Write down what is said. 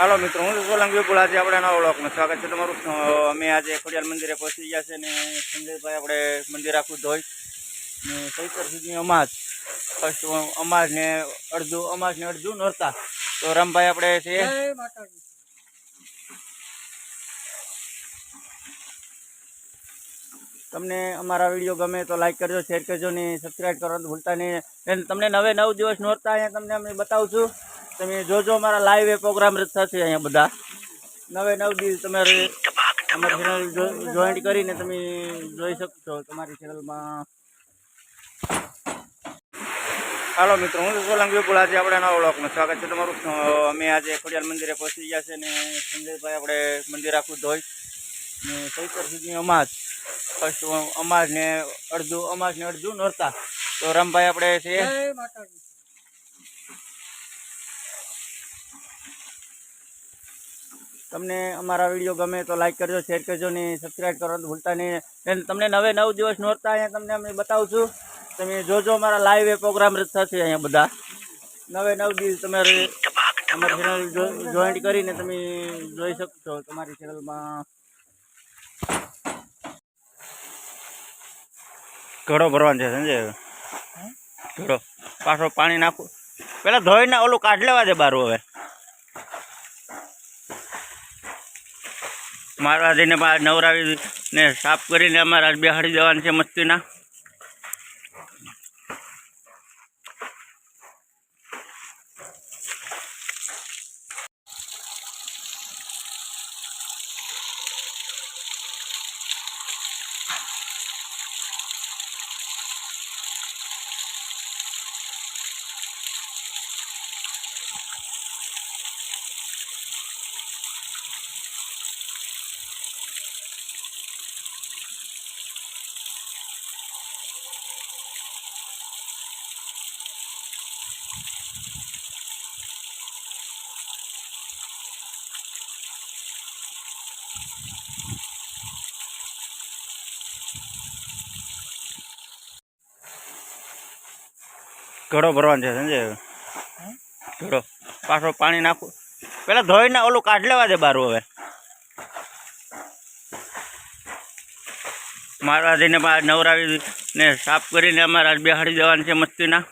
હાલો મિત્રો હું સોલંકી આજે આપણે નવા બ્લોકમાં સ્વાગત છે તમારું. અમે આજે ખોડિયાલ મંદિરે પહોંચી ગયા છે ને સંજયભાઈ આપણે મંદિર આખું ધોઈ ને સૈતર સુધી અમાજ ફર્સ્ટ અમાજ ને અડધું અમાજ ને અડધું નોરતા. તો રામભાઈ આપણે છે. તમને અમારા વીડિયો ગમે તો લાઈક કરજો શેર કરજો ને સબસ્ક્રાઈબ કરવાનું ભૂલતા નહીં. તમને નવે નવ દિવસ નોરતા અહીંયા તમને અમે બતાવું છું. તમે જોજો અમારા લાઈવ એ પ્રોગ્રામ થશે અહીંયા બધા. નવે નવ દિવસ તમારે અમારી ચેનલ જોઈન્ટ કરીને તમે જોઈ શકશો તમારી ચેનલમાં હાલો મિત્રો હું સોલંકી વિપુલ આજે આપણે નવા બ્લોકમાં સ્વાગત છે તમારું. અમે આજે ખોડિયાલ મંદિરે પહોંચી ગયા છે ને સંજયભાઈ આપણે મંદિર આખું ધોઈ ને સૈતર સુધી અમાજ ફર્સ્ટ અમાજ ને અડધું અમાજ ને અડધું નોરતા. તો રામભાઈ આપણે છે. તમને અમારા વીડિયો ગમે તો લાઇક કરજો શેર કરજો ને સબસ્ક્રાઈબ કરવાનું ભૂલતા નહીં. તમને નવે નવ દિવસ નોરતા અહીંયા તમને અમે બતાવું છું. તમે જોજો અમારા લાઈવ એ પ્રોગ્રામ થશે અહીંયા બધા. નવે નવ દિવસ તમારે અમારી ચેનલ જોઈન્ટ કરીને તમે જોઈ શકશો તમારી ચેનલમાં ઘડો ભરવાનો છે સંજય ઘડો. પાછો પાણી નાખો. પેલા ધોઈને ઓલું કાઢ લેવા દે બારું હવે. મારવા જઈને બહાર નવરાવી ને સાફ કરીને અમારા બેહાડી દેવાની છે મસ્તીના. ઘડો ભરવાનો છે સંજય ઘડો. પાછો પાણી નાખો. પેલા ધોઈને ઓલું કાઢ લેવા દે બારું હવે. મારવા જઈને નવરાવી ને સાફ કરીને અમારા બેહાડી દેવાની છે મસ્તીના.